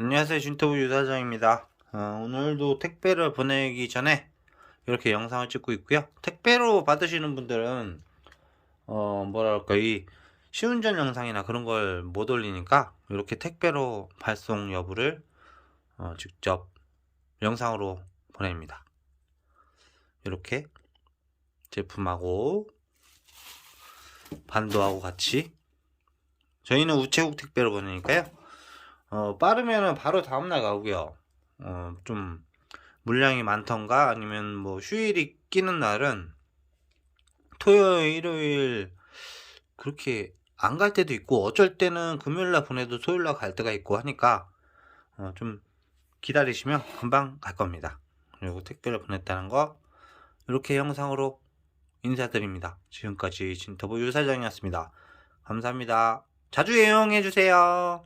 안녕하세요. 진터부 유사장입니다. 어, 오늘도 택배를 보내기 전에 이렇게 영상을 찍고 있고요. 택배로 받으시는 분들은 어 뭐랄까 이 시운전 영상이나 그런 걸 못 올리니까 이렇게 택배로 발송 여부를 어, 직접 영상으로 보냅니다. 이렇게 제품하고 반도하고 같이 저희는 우체국 택배로 보내니까요 어, 빠르면은 바로 다음날 가고요. 어, 좀 물량이 많던가 아니면 뭐 휴일이 끼는 날은 토요일, 일요일 그렇게 안 갈 때도 있고 어쩔 때는 금요일 날 보내도 토요일 날 갈 때가 있고 하니까 어, 좀 기다리시면 금방 갈 겁니다. 그리고 택배를 보냈다는 거 이렇게 영상으로 인사드립니다. 지금까지 진터보 유사장이었습니다. 감사합니다. 자주 애용해 주세요.